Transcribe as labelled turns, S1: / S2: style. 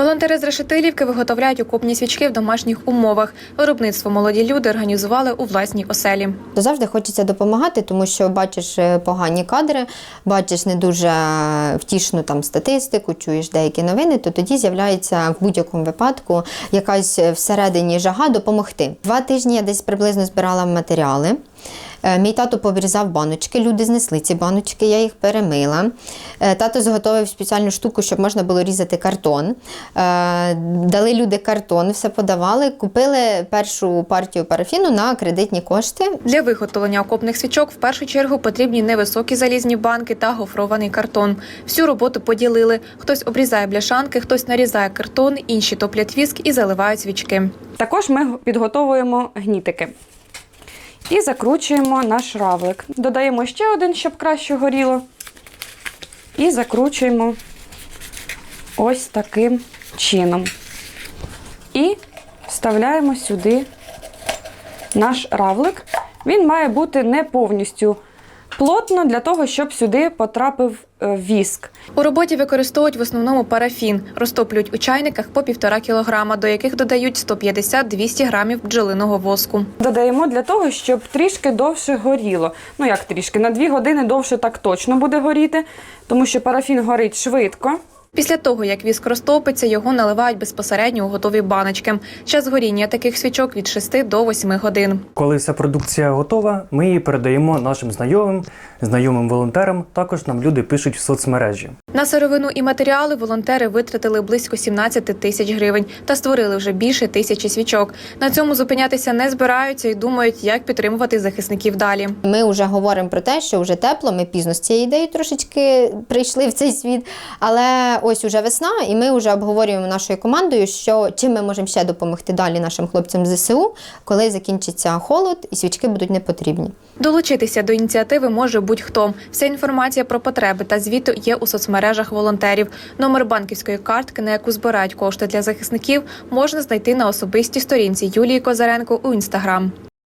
S1: Волонтери з Решетилівки виготовляють окопні свічки в домашніх умовах. Виробництво молоді люди організували у власній оселі.
S2: Завжди хочеться допомагати, тому що бачиш е, погані кадри, бачиш не дуже втішну там статистику, чуєш деякі новини, то тоді з'являється в будь-якому випадку якась е, всередині жага допомогти. Два тижні я десь приблизно збирала матеріали. Е, Мій тато поврізав баночки, люди знесли ці баночки, я їх перемила. Е, Тато зготовив спеціальну штуку, щоб можна було різати картон. Е, Дали люди картон, все подавали, купили першу партію парафіну на кредитні кошти.
S1: Для виготовлення окопних свічок в першу чергу потрібні невисокі залізні банки та гофрований картон. Всю роботу поділили. Хтось обрізає бляшанки, хтось нарізає картон, інші топлять віск і заливають свічки.
S3: Також ми підготовуємо гнітики. І закручуємо наш равлик. Додаємо ще один, щоб краще горіло. І закручуємо ось таким чином. І вставляємо сюди наш равлик. Він має бути не повністю плотно для того, щоб сюди потрапив е, віск.
S1: У роботі використовують в основному парафін, розтоплюють у чайниках по півтора кілограма, до яких додають 150-200 грамів бджолиного воску.
S3: Додаємо для того, щоб трішки довше горіло. Ну як трішки, на 2 години довше так точно буде горіти, тому що парафін горить швидко.
S1: Після того, як віск розтопиться, його наливають безпосередньо у готові баночки. Час горіння таких свічок від 6 до 8 годин.
S4: Коли вся продукція готова, ми її передаємо нашим знайомим, знайомим волонтерам. Також нам люди пишуть в соцмережі.
S1: На сировину і матеріали волонтери витратили близько 17 тисяч гривень та створили вже більше тисячі свічок. На цьому зупинятися не збираються і думають, як підтримувати захисників далі.
S2: Ми вже говоримо про те, що вже тепло. Ми пізно з цією ідеєю трошечки прийшли в цей світ. Але ось уже весна, і ми вже обговорюємо нашою командою, що чим ми можемо ще допомогти далі нашим хлопцям ЗСУ, коли закінчиться холод і свічки будуть не потрібні.
S1: Долучитися до ініціативи може будь-хто. Вся інформація про потреби та звіту є у соцмережах волонтерів. Номер банківської картки, на яку збирають кошти для захисників, можна знайти на особистій сторінці Юлії Козаренко у інстаграм.